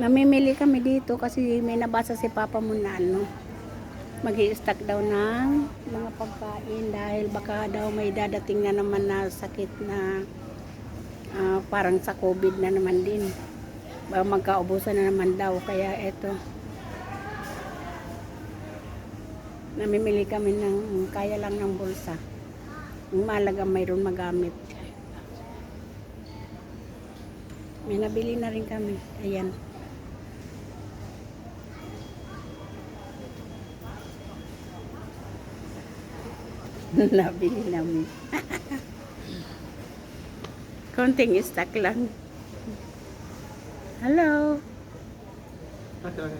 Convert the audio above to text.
Namimili kami dito kasi may nabasa si Papa mo na ano, mag stock daw ng mga pagkain dahil baka daw may dadating na naman na sakit na ah, parang sa COVID na naman din. Baka magkaubusan na naman daw kaya eto. Namimili kami ng kaya lang ng bulsa. Ang malaga mayroon magamit. May nabili na rin kami. Ayan. nabili namin. Konting stock lang. Hello. Okay.